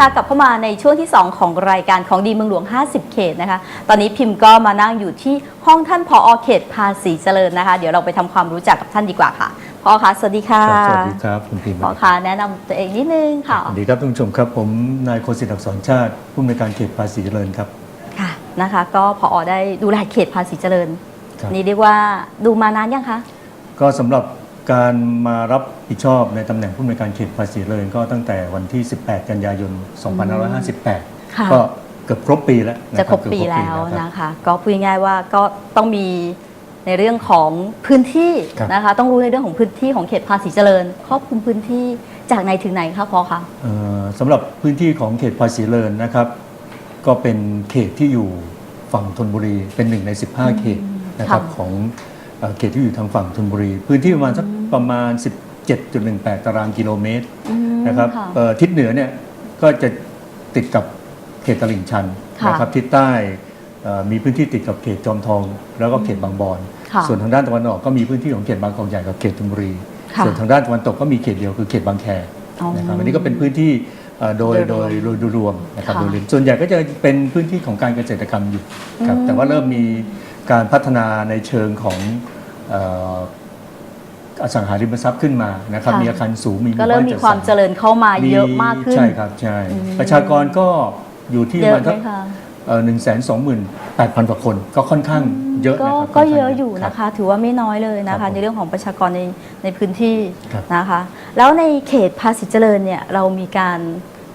ค่ะกลับเข้ามาในช่วงที่ 2 ของรายการของดีเมืองหลวง 50 เขตนะคะ ตอนนี้พิมพ์ก็มานั่งอยู่ที่ห้องท่านผอเขตภาษีเจริญนะคะ เดี๋ยวเราไปทำความรู้จักกับท่านดีกว่าค่ะพอคะสวัสดีค่ะครับสวัสดีครับคุณพิมพ์พอคะแนะนำตัวเองนิดนึงค่ะสวัสดีครับท่านผู้ชมครับผมนายโคสิทธิ์อักษรชาติผู้อำนวยการเขตภาษีเจริญครับค่ะนะคะก็พอได้ดูแลเขตภาษีเจริญครับนี่เรียกว่าดูมานานยังคะก็สำหรับ การมารับผิดชอบในตำแหน่งผู้อำนวยการเขตภาษีเจริญก็ตั้งแต่วันที่ 18 กันยายน2558ค่ะก็เกือบครบปีแล้วนจะครบเกือปีแล้วครับ นะคะ ก็พูดง่ายๆว่าก็ต้องมีในเรื่องของพื้นที่ครับ นะคะ ต้องรู้ในเรื่องของพื้นที่ของเขตภาษีเจริญครอบคลุมพื้นที่จากไหนถึงไหนคะพอคะ เอ่อสำหรับพื้นที่ของเขตภาษีเจริญนะครับ ก็เป็นเขตที่อยู่ฝั่งธนบุรีเป็นหนึ่งใน 15 เขตนะครับค่ะ ของเอ่อเขตที่อยู่ทางฝั่งธนบุรี พื้นที่ประมาณสัก ประมาณ 17.18 ตารางกิโลเมตรอืมนะครับค่ะ เอ่อทิศเหนือเนี่ยก็จะติดกับเขตตลิ่งชันค่ะนะครับทิศใต้เอ่อมีพื้นที่ติดกับเขตจอมทอง แล้วก็เขตบางบอน ค่ะ ส่วนทางด้านตะวันออกก็มีพื้นที่ของเขตบางกอกใหญ่กับเขตธนบุรี ค่ะ ส่วนทางด้านตะวันตกก็มีเขตเดียวคือเขตบางแคอ๋อนะครับอันนี้ก็เป็นพื้นที่เอ่อโดยโดโดยยรวมโดยรวมนะครับค่ะโดยรวมส่วนใหญ่ก็จะเป็นพื้นที่ของการเกษตรกรรมอยู่ครับอืมแต่ว่าเริ่มมีการพัฒนาในเชิงของเอ่อ อสังหาริมทรัพย์ขึ้นมานะครับค่ะ มีอาคารสูงมีหก็เริ่มบ้นมีจัดความสรรเจริญเข้ามาเยอะมากขึ้น ใช่ครับใช่อืม ประชากรก็อยู่ที่เยปอะระมาณไหมสักคะหนึ่งแสนสองหมื่นแปดพันกว่าคนก็ค่อนข้างเยอะก็นะครับก็ค่นข้าง เยอะอยู่รับนะคะ ถือว่าไม่น้อยเลยนะครัคะ บผมในเรื่องของประชากรในในพื้นที่ครับ นะคะ แล้วในเขตภาษีเจริญเนี่ยเรามีการ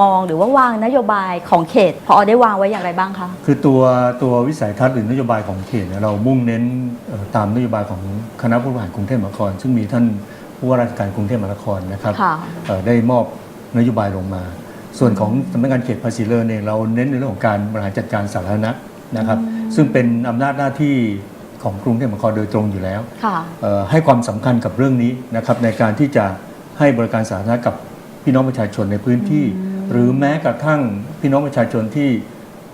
มองหรือว่าวางนโยบายของเขตพอได้วางไว้อย่างไรบ้างคะ คือตัวตัววิสัยทัศน์หรือนโยบายของเขตเนี่ยเรามุ่งเน้นเอ่อตามนโยบายของคณะผู้บริหารกรุงเทพมหานคร ซึ่งมีท่านผู้ว่าราชการกรุงเทพมหานครนะครับค่ะเอ่อได้มอบนโยบายลงมา ส่วนของสำนักงานเขตภาษีเจริญเนี่ยเราเน้นในเรื่องของการบริหารจัดการสาธารณะนะครับ ซึ่งเป็นอำนาจหน้าที่ของกรุงเทพมหานครโดยตรงอยู่แล้วค่ะเอ่อให้ความสำคัญกับเรื่องนี้นะครับในการที่จะให้บริการสาธารณะกับพี่น้องประชาชนในพื้นที่ หรือแม้กระทั่งพี่น้องประชาชนที่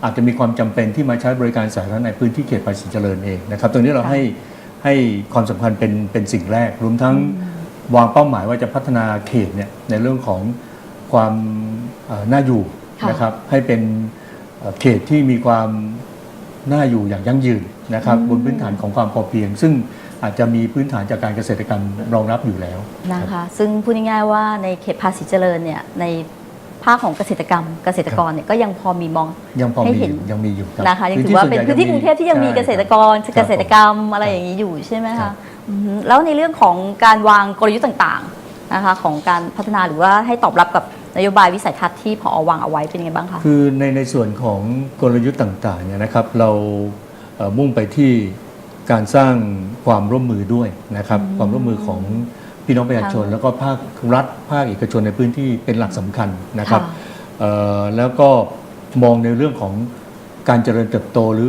อาจจะมีความจำเป็นที่มาใช้บริการสาธารณะในพื้นที่เขตภาษีเจริญเองนะครับตรงนี้เราค่ะให้ให้ความสำคัญเป็นเป็นสิ่งแรก รวมทั้งวางเป้าหมายว่าจะพัฒนาเขตเนี่ยในเรื่องของความเอ่อน่าอยู่ค่ะนะครับให้เป็นเอ่อเขตที่มีความน่าอยู่อย่างยั่งยืนนะครับบนพื้นฐานของความพอเพียง ซึ่งอาจจะมีพื้นฐานจากการเกษตรกรรมรองรับอยู่แล้วนะคะ ซึ่งพูดง่ายๆว่าในเขตภาษีเจริญเนี่ยใน ภาคของเกษตรกรรม เกษตรกรเนี่ยก็ยังพอมีมองยังพอให้มีเห็นอยู่ยังมีอยู่รับนะคะยังถือว่าเป็นพื้นที่กรุงเทพที่ยังมีเกษตรกรใช่เกษตรกรรมอะไรคบอย่างนี้อยู่ใช่ไหมครัคะบอือฮึแล้วในเรื่องของการวางกลยุทธ์ต่างๆนะคะของการพัฒนาหรือว่าให้ตอบรับกับนโยบายวิสัยทัศน์ที่พอวางเอาไว้เป็นยังไงบ้างคะคือในในส่วนของกลยุทธ์ต่างๆเนี่ยนะครับ เราเอ่อมุ่งไปที่การสร้างความร่วมมือด้วยนะครับ ความร่วมมือของ พี่น้องประชาชนค่ะแล้วก็ภาครัฐภาคเอกชนในพื้นที่เป็นหลักสำคัญนะครับค่ะเอ่อแล้วก็มองในเรื่องของการเจริญเติบโตหรือ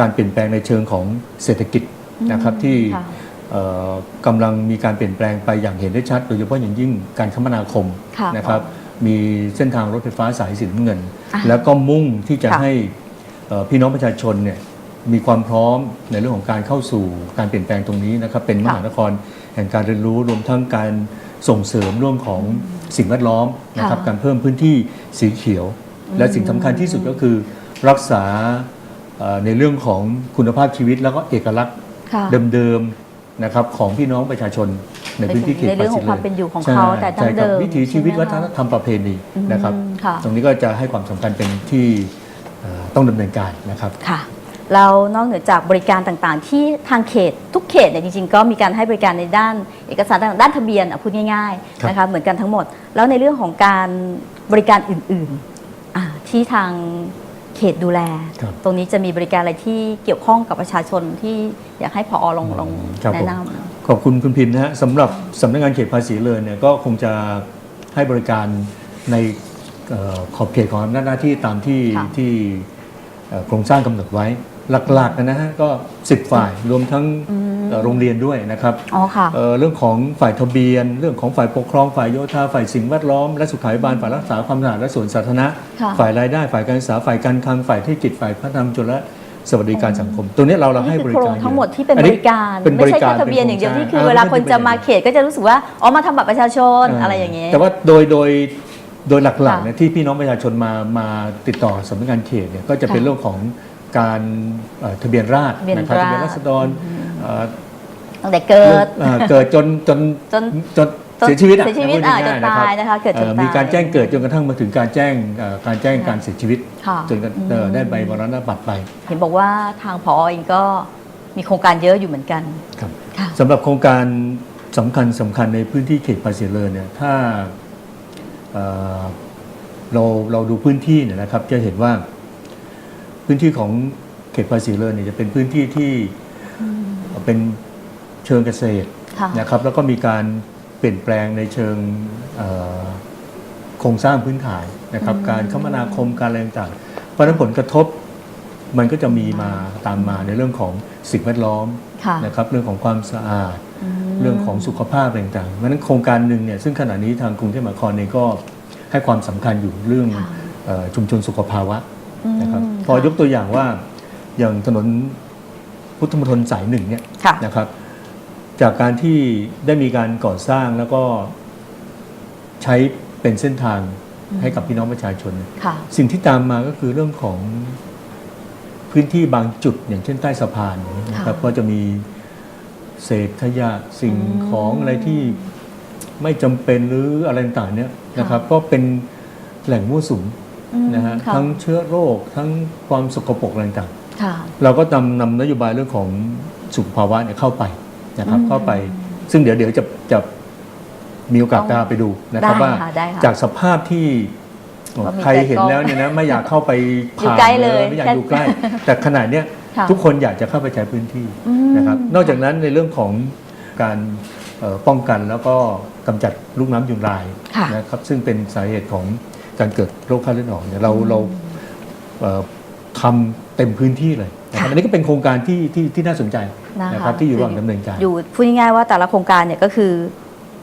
การเปลี่ยนแปลงในเชิงของเศรษฐกิจนะครับที่ค่ะเอ่อกำลังมีการเปลี่ยนแปลงไปอย่างเห็นได้ชัด โดยเฉพาะอย่างยิ่งการคมนาคมค่ะนะครับมีเส้นทางรถไฟฟ้าสายสีน้ำเงินอะแล้วก็มุ่งที่จะค่ะให้เอ่อพี่น้องประชาชนเนี่ยมีความพร้อมในเรื่องของการเข้าสู่การเปลี่ยนแปลงตรงนี้นะครับเป็นมหานคร แห่งการเรียนรู้รวมทั้งการส่งเสริมเรื่องของสิ่งแวดล้อมนะครับค่ะการเพิ่มพื้นที่สีเขียว และสิ่งสำคัญที่สุดก็คือรักษาเอ่อในเรื่องของคุณภาพชีวิตแล้วก็เอกลักษณ์ค่ะเดิมๆนะครับของพี่น้องประชาชนในพื้นที่เขตในเรื่องของภษีความเป็นอยู่ของใช่เขาแต่ดั้งใช่ครับเดิมวิถีชีวิตใช่ไหมวัฒนธรรมประเพณีนะครับอืมค่ะตรงนี้ก็จะให้ความสำคัญเป็นที่เอ่อต้องดำเนินการนะครับค่ะ แล้วนอกเหนือจากบริการต่างๆ ที่ทางเขตทุกเขตเนี่ยจริงๆ ก็มีการให้บริการในด้านเอกสารต่างๆด้านทะเบียนอะพูดง่ายครับๆนะคะเหมือนกันทั้งหมด แล้วในเรื่องของการบริการอื่นๆอ่าที่ทางเขตดูแล ครับตรงนี้จะมีบริการอะไรที่เกี่ยวข้องกับประชาชนที่อยากให้พอลองลองครับแนะผมนขอบคุณคุณพินนะฮะสำหรับสำนักงานเขตภาษีเลยเนี่ยก็คงจะให้บริการในเอ่อขอบเขตของอำนาจหน้าที่ตามที่ค่ะ ที่เอ่อโครงสร้างกำหนดไว้ หลักๆนะฮะก็ 10 ฝ่ายรวมทั้งเอ่อโรงเรียนด้วยนะครับำอ๋อค่ะเอ่อเรื่องของฝ่ายทะเบียน เรื่องของฝ่ายปกครองฝ่ายโยธาฝ่ายสิ่งแวดล้อมและสุขาภิบาลฝ่ายรักษาความสะอาดและสวนสาธารณะค่ะฝ่ายรายได้ฝ่ายการศึกษาฝ่ายการคลังฝ่ายเทศกิจฝ่ายพัฒนาชุมชนและสวัสดิการสังคม ตัวนี้เราเรานี่ให้คืบอริโครกางรทั้งหมดที่เป็นอับริการเป็นบไม่ริใช่การแค่ทะเบียนอย่างเดียวที่คือป็เวลาคนจะมาป็เขตก็จะรู้สึกว่าอ๋อมาทำบัตรประชาชนอะไรอย่างเงี้ยแต่ว่าโดยโดยโดยหลักค่ะๆเนี่ยที่พี่น้องประชาชนมามาติดต่อสำนักงานเขตเนี่ยก็จะเป็นค่ะเรื่องของ การเอ่อทะเบียนราษฎร์ทะเบียนนะครับราษฎร์ทะเบียนราษฎรเอ่อตั้งแต่เกิดเอ่อเกิดจนจนจนจนเสียชีวิตอะเสียชีวิตพูดอะจง่นๆะครับตายนะคะเกิดจนเอ่อตายมีการแจ้งเกิดจนกระทั่งมาถึงการแจ้งเอ่อการแจ้งการเสียชีวิตค่ะจนกระเอ่อได้ใบมรณบัตรไป เห็นบอกว่าทางพอเองก็มีโครงการเยอะอยู่เหมือนกันครับค่ะสำหรับโครงการสำคัญสำคัญในพื้นที่เขตภาษีเจริญเนี่ยถ้าเอ่อเราเราดูพื้นที่เนี่ยนะครับจะเห็นว่า พื้นที่ของเขตภาษีเจริญเนี่ยจะเป็นพื้นที่ที่เป็นเชิงเกษตรค่ะนะครับแล้วก็มีการเปลี่ยนแปลงในเชิงเอ่อโครงสร้างพื้นฐานนะครับอืมการคมนาคมการอะไรต่างๆเพราะฉะนั้นผลกระทบมันก็จะมีมาตามมาในเรื่องของสิ่งแวดล้อมค่ะนะครับเรื่องของความสะอาดมเรื่องของสุขภาพอะไรต่างๆเพราะฉะนั้นโครงการหนึ่งเนี่ยซึ่งขณะนี้ทางกรุงเทพมหานครเองก็ให้ความสำคัญอยู่เรื่องค่ะเอ่อชุมชนสุขภาวะอืม นะครับพอยกตัวอย่างว่าอย่างถนนพุทธมณฑลสายหนึ่งเนี่ยค่ะ นะครับ จากการที่ได้มีการก่อสร้างแล้วก็ใช้เป็นเส้นทางให้กับพี่น้องประชาชน ค่ะ สิ่งที่ตามมาก็คือเรื่องของพื้นที่บางจุดอย่างเช่นใต้สะพานอย่างนี้นะครับค่ะก็จะมีเศษขยะสิ่งอืมของอะไรที่ไม่จำเป็นหรืออะไรต่างๆเนี่ยนะครับค่ะก็เป็นแหล่งมั่วสุมอืม นะฮะค่ทั้งเชื้อโรคทั้งความสกปรกอะไรต่างค่ะๆเราก็นำนำนโยบายเรื่องของสุขภาวะเนี่ยเข้าไปนะครับอืมเข้าไปซึ่งเดี๋ยวเดี๋ยวจะจะมีโอกาสต้องพาไปดูนะครับได้ว่าค่ะได้ค่ะจากสภาพที่ว่ามีใครเห็นแต่กล้องแล้วเนี่ยนะไม่อยากเข้าไปอยู่ผ่านใกล้เลยไม่อยากอยู่ใกล้ แต่ขนาดเนี้ยค่ะทุกคนอยากจะเข้าไปใช้พื้นที่อืมนะครับ นอกจากนั้นในเรื่องของการเอ่อป้องกันแล้วก็กำจัดลูกน้ำยุงลายค่ะนะครับซึ่งเป็นสาเหตุของ การเกิดโรคไข้เลือดออกเนี่ยเราเราเอ่อทำเต็มพื้นที่เลยนะครับค่ะอันนี้ก็เป็นโครงการที่ที่ที่น่าสนใจนะคะนะครับที่อยู่ระหว่างดำเนินการ อยู่พูดง่ายๆว่าแต่ละโครงการเนี่ยก็คือ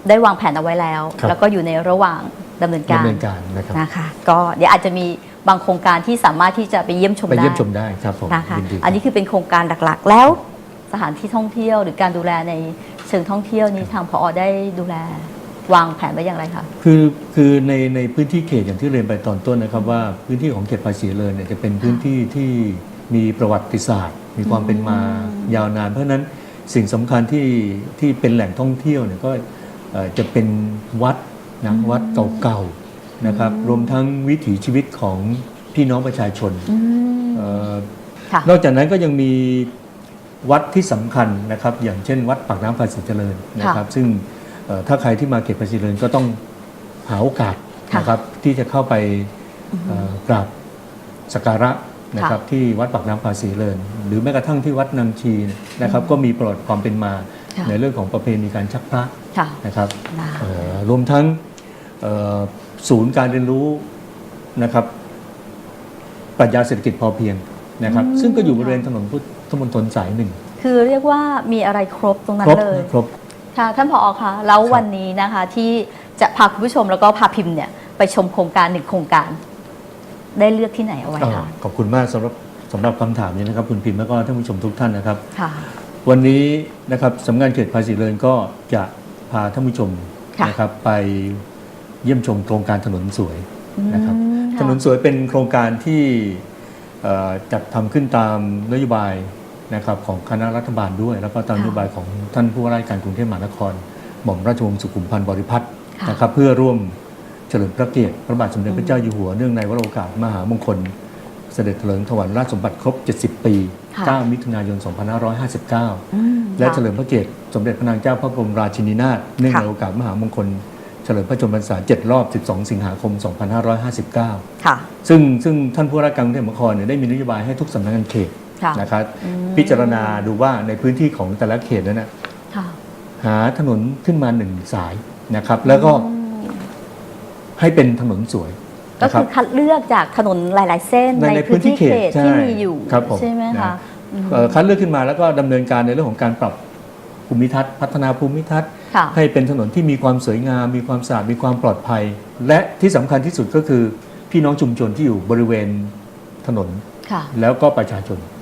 ได้วางแผนเอาไว้แล้ว ครับ แล้วก็อยู่ในระหว่างดำเนินการดำเนินการนะครับนะคะก็เดี๋ยวอาจจะมีบางโครงการที่สามารถที่จะไปเยี่ยมชมไปได้เยี่ยมชมได้ครับผมนะคะยิดีอันนี้คือเป็นโครงการหลักๆ แล้วสถานที่ท่องเที่ยวหรือการดูแลในเชิงท่องเที่ยวนี้ทางพอได้ดูแล วางแผนไว้อย่างไรคะ คือคือในในพื้นที่เขตอย่างที่เรียนไปตอนต้นนะครับว่าพื้นที่ของเขตภาษีเลยเนี่ยจะเป็นพื้นที่ที่มีประวัติศาสตร์ มีความเป็นมาอืมยาวนาน เพราะฉะนั้นสิ่งสำคัญที่ที่เป็นแหล่งท่องเที่ยวเนี่ยก็เอ่อจะเป็นวัดนะวัดเก่าๆนะครับรวมทั้งวิถีชีวิตของพี่น้องประชาชนอืมเอ่อค่ะนอกจากนั้นก็ยังมีวัดที่สำคัญนะครับ อย่างเช่น วัดปากน้ำภาษีเจริญนะครับ ซึ่งเอ่อ ถ้าใครที่มาเขตภาษีเจริญก็ต้องหาโอกาสค่ะนะครับที่จะเข้าไปเอ่อกราบสักการะนะครับที่วัดปากน้ำภาษีเจริญหรือแม้กระทั่งที่วัดนางชีนะครับก็มีประวัติความเป็นมาค่ะ ในเรื่องของประเพณีการชักพระค่ะ นะครับได้เอ่อรวมทั้งเอ่อศูนย์การเรียนรู้นะครับปรัชญาเศรษฐกิจพอเพียงนะครับอืมซึ่งก็อยู่บริเวณถนนพุทธมณฑลสายหนึ่งคือเรียกว่ามีอะไรครบตรงนั้คนรบเลย ครบ ค่ะท่านผอคะแล้วครับวันนี้นะคะที่จะพาคุณผู้ชมแล้วก็พาพิมพ์เนี่ยไปชมโครงการหนึ่งโครงการ ได้เลือกที่ไหนเอาไว้อ่าคะขอบคุณมากสำหรับสำหรับคำถามนี้นะครับ คุณพิมพ์แล้วก็ท่านผู้ชมทุกท่านนะครับค่ะวันนี้นะครับสำนักงานเขตภาษีเจริญก็จะพาท่านผู้ชมค่ะนะครับไปเยี่ยมชมโครงการถนนสวยนะครับอืมถนนสวยเป็นโครงการที่เอ่อจัดทำขึ้นตามนโยบาย นะครับของคณะรัฐบาลด้วย แล้วก็ตามนโยบายของท่านผู้ว่าราชการกรุงเทพมหานคร หม่อมราชวงศ์สุขุมพันธ์บริพัตรค่ะนะครับเพื่อร่วมเฉลิมพระเกียรติพระบาทสมเด็จพระเจ้าอยู่หัวเนื่องในวโรกาสมหามงคล เสด็จเถลิงถวัลย์ราชสมบัติครบ 70 ปีค่ะ9มิถุนายน 2559อืมและค่เฉลิมพระเกียรติสมเด็จพระนางเจ้าพระบรมราชินีนาถเนื่องค่ะในโอกาสมหามงคลเฉลิมพระชนมพรรษา 7 รอบ 12 สิงหาคม 2559ค่ะซึ่งซึ่งท่านผู้ว่าราชการกรุงเทพมหานครเนี่ยได้มีนโยบายให้ทุกสำนักงานเขตค่ะ นะครับอืมพิจารณาดูว่าในพื้นที่ของแต่ละเขตนั้นนะค่ะหาถนนขึ้นมาหนึ่งสายนะครับ แล้วก็อืมให้เป็นถนนสวยก็นะครัคืบอคัดเลือกจากถนนหลาย ๆ เส้นในในในพื้พื้นนที่ที่เขเขตตที่ใช่มีอยู่ครับผมใช่ไหมนะคะอืมเอ่อคัดเลือกขึ้นมาแล้วก็ดำเนินการในเรื่องของการปรับภูมิทัศน์พัฒนาภูมิทัศน์ค่ะให้เป็นถนนที่มีความสวยงาม มีความสะอาดมีความปลอดภัย และที่สำคัญที่สุดก็คือ พี่น้องชุมชนที่อยู่บริเวณถนนค่ะแล้วก็ประชาชนอืม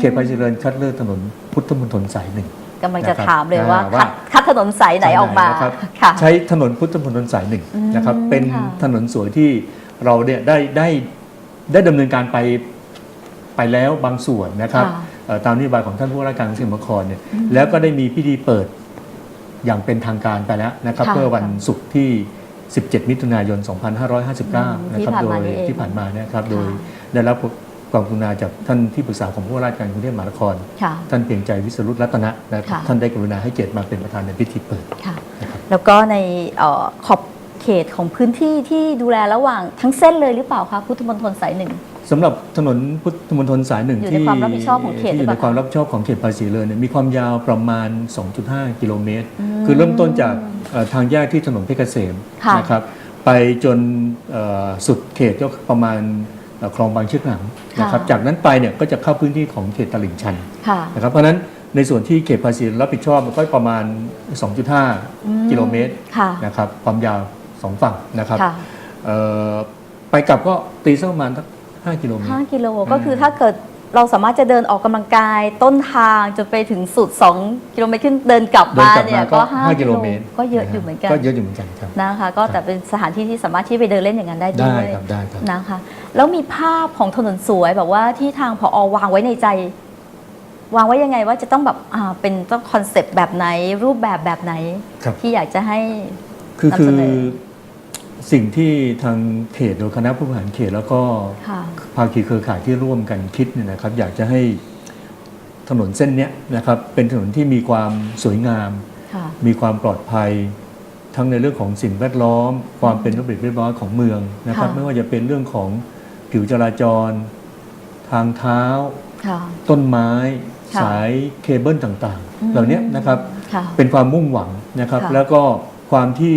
เขตภาษีเจริญคัดเลือกถนนพุทธมณฑลสายหนึ่งกำลังจะนะครับถามเลยว่าอ่าคัดคัดถนนสายไหนออกมาสยนะครับค่ะใช้ถนนพุทธมณฑลสายหนึ่งอืมนะครับ เป็นค่ะถนนสวยที่เราเนี่ยได้ได้ได้ดำเนินการไปไปแล้วบางส่วนนะครับค่ะเอ่อตามนโยบายของท่านผู้ว่าราชการกรุงเทพมหานครเนี่ยอืมแล้วก็ได้มีพิธีเปิดอย่างเป็นทางการไปแล้วนะครับค่ะเพื่อวันศุกร์ที่ 17 มิถุนายน 2559 นะครับที่ผ่านโดมายนี่เองที่ผ่านมานะครับโดยค่ะได้รับ ความกรุณาจากท่านที่ปรึกษาของผู้ว่าราชการกรุงเทพมหานคร ค่ะ ท่านเพียงใจวิสรุตรัตนะนะครับ ค่ะ ท่านได้กรุณาให้เกียรติมาเป็นประธานในพิธีเปิด ค่ะ นะครับ แล้วก็ในเอ่อขอบเขตของพื้นที่ที่ดูแลระหว่างทั้งเส้นเลยหรือเปล่าคะพุทธมณฑลสายหนึ่ง สำหรับถนนพุทธมณฑลสายหนึ่งอยู่ในที่ความรับผิดชอบของเขตที่อยู่หรือในเปล่าความรับผิดชอบของเขตภาษีเลยเนี่ยมีความยาวประมาณ 2.5 กิโลเมตรอืมคือเริ่มต้นจากเอ่อทางแยกที่ถนนเพชรเกษมค่ะ นะครับไปจนเอ่อสุดเขตก็ประมาณเอ่อ คลองบางเชือกหนังนะครับค่ะจากนั้นไปเนี่ยก็จะเข้าพื้นที่ของเขตตลิ่งชันค่ะนะครับเพราะฉะนั้นในส่วนที่เขตภาษีรับผิดชอบมันก็ประมาณอืม2.5 กิโลเมตรค่ะนะครับความยาวสองฝั่งนะครับค่ะเอ่อไปกลับก็ตีสักประมาณสัก5กิโลเมตร5กิโลก็คือถ้าเกิด เราสามารถจะเดินออกกำลังกายต้นทางจนไปถึงสุด 2 กิโลเมตรขึ้นเดินกลับเดินมากลับเนี่มายก็ก็5 5กิโลเมตรก็เยอะอยู่เหมือนกันก็เยอะอยู่เหมือนกันครับนะคะ ก็แต่เป็นสถานที่ที่สามารถที่ไปเดินเล่นอย่างนั้นได้ด้ได้วยครับได้ครับนะคะ แล้วมีภาพของถนนสวยแบบว่าที่ทางพอวางไว้ในใจ วางไว้ยังไงว่าจะต้องแบบอ่าเป็นต้องคอนเซปต์แบบไหนรูปแบบแบบไหนครับที่อยากจะให้คือำคืเสอนอ สิ่งที่ทางเขตโดยคณะผู้บริหารเขตแล้วก็ค่ะภาคีเครือข่ายที่ร่วมกันคิดเนี่ยนะครับ อยากจะให้ถนนเส้นเนี้ยนะครับ เป็นถนนที่มีความสวยงามค่ะมีความปลอดภัย ทั้งในเรื่องของสิ่งแวดล้อม ความเป็นระเบียบเรียบร้อยของเมืองนะครับค่ะไม่ว่าจะเป็นเรื่องของผิวจราจร ทางเท้าค่ะต้นไม้ค่ะสายเคเบิลต่างอืมๆเหล่านี้นะครับค่ะเป็นความมุ่งหวังนะครับค่ะแล้วก็ความที่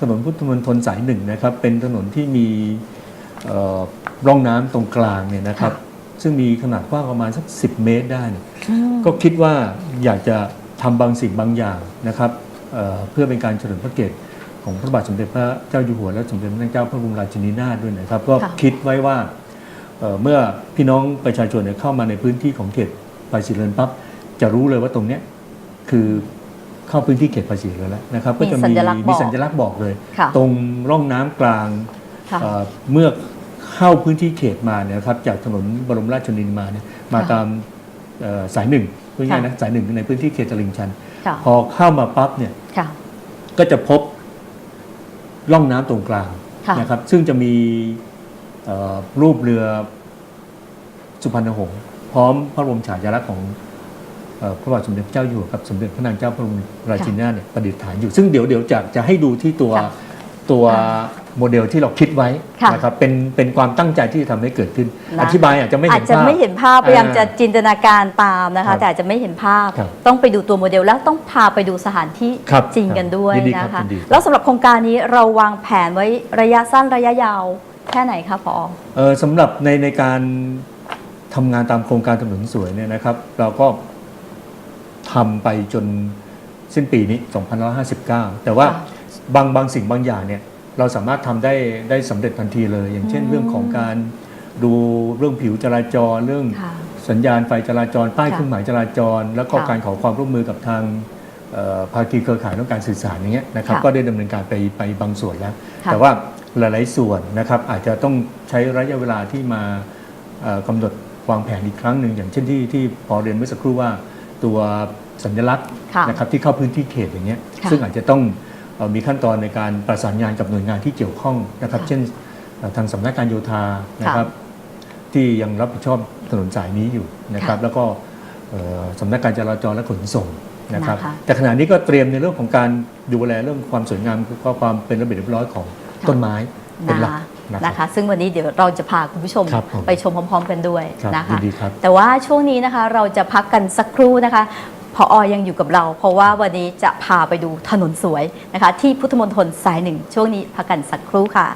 ถนนพุทธมณฑลสายหนึ่งนะครับ เป็นถนนที่มีเอ่อร่องน้ำตรงกลางเนี่ยนะครับ ซึ่งมีขนาดกว้างประมาณสัก 10 เมตรได้เนี่ยอืมก็คิดว่าอยากจะทำบางสิ่งบางอย่างนะครับเอ่อเพื่อเป็นการเฉลิมพระเกียรติของพระบาทสมเด็จพระเจ้าอยู่หัวและสมเด็จพระนางเจ้าพระบรมราชินีนาถด้วยนะครับ ก็ค่ะคิดไว้ว่าเอ่อเมื่อพี่น้องประชาชนเนี่ยเข้ามาในพื้นที่ของเขตภาษีเรือนปั๊บจะรู้เลยว่าตรงเนี้ยคือ เข้าพื้นที่เขตภาษีเลยแล้วนะครับ ก็จะมีสัมีญลักษณ์บอกมีสัญลักษณ์บอกเลยค่ะตรงร่องน้ำกลางค่ะเอ่อเมื่อเข้าพื้นที่เขตมาเนี่ยนะครับจากถนนบรมราชชนนีมาเนี่ยมาค่ะตามเอ่อสายหนึ่งพูดง่ายๆค่ะนะสายหนึ่งในพื้นที่เขตตลิ่งชันค่ะพอเข้ามาปั๊บเนี่ยค่ะก็จะพบร่องน้ำตรงกลางค่ะนะครับ ซึ่งจะมีเอ่อรูปเรือสุพรรณหงษ์พร้อมพระบรมฉายาลักษณ์ของเอ่อ พระบาทสมเด็จพระเจ้าอยู่หัวกับสมเด็จพระนางเจ้าพระบรมราชินีนาถเนี่ยประดิษฐานอยู่ ซึ่งเดี๋ยวเดี๋ยวจะจะให้ดูที่ตัวค่ะตัวค่ะโมเดลที่เราคิดไว้ค่ะนะครับเป็นเป็นความตั้งใจที่จะทำให้เกิดขึ้นนะอธิบายอาจจะไม่อาเห็จนจะภาพไม่เห็นภาพพยายามจะอ่าจินตนาการตามนะครัคะบแต่อาจจะไม่เห็นภาพครับต้องไปดูตัวโมเดลแล้วต้องพาไปดูสถานที่ครับจริงกันด้วยยินดีครับนะคะยินดีแล้วสำหรับโครงการนี้เราวางแผนไว้ระยะสั้นระยะยาวแค่ไหนคะพอเอ่อสำหรับในในการทำงานตามโครงการถนนสวยเนี่ยนะครับ เราก็ ทำไปจนสิ้นปีนี้ 2559 แต่ว่าค่ะบางบางสิ่งบางอย่างเนี่ยเราสามารถทำได้ได้สำเร็จทันทีเลย อย่างเช่นอืมเรื่องของการดูเรื่องผิวจราจรเรื่องค่ะสัญญาณไฟจราจรป้ายค่ะเครื่องหมายจราจร แล้วก็ค่ะการขอความร่วมมือกับทางเอ่อภาคีเครือข่ายเรื่องการสื่อสารอย่างเงี้ยนะครับค่ะก็ได้ดำเนินการไปไปบางส่วนแล้วค่ะแต่ว่าหลาย ๆ ส่วนนะครับอาจจะต้องใช้ระยะเวลาที่มาเอ่อกำหนดวางแผนอีกครั้งหนึ่งอย่างเช่นที่ที่พอเรียนเมื่อสักครู่ว่าตัว สัญลักษณ์ค่ะนะครับที่เข้าพื้นที่เขตอย่างเงี้ยค่ะซึ่งอาจจะต้องเอ่อมีขั้นตอนในการประสานงานกับหน่วยงานที่เกี่ยวข้องนะครับค่ะเช่นเอ่อทางสำนักการโยธานะครับที่ยังรับผิดชอบถนนสายนี้อยู่นะครับค่ะแล้วก็เอ่อสำนักการจราจรและขนส่งนะครับนะคะแต่ขณะนี้ก็เตรียมในเรื่องของการดูแลเรื่องความสวยงามก็ความเป็นระเบียบเรียบร้อยของต้นไม้เป็นหลักนะนะครับคะ ซึ่งวันนี้เดี๋ยวเราจะพาคุณผู้ชมครับผมไปชมพร้อม ๆ กันด้วยครับนะคะยินดีครับแต่ว่าช่วงนี้นะคะเราจะพักกันสักครู่นะคะ พออยังอยู่กับเรา เพราะว่าวันนี้จะพาไปดูถนนสวยนะคะ ที่พุทธมณฑลสายหนึ่งช่วงนี้พักกันสักครู่ค่ะ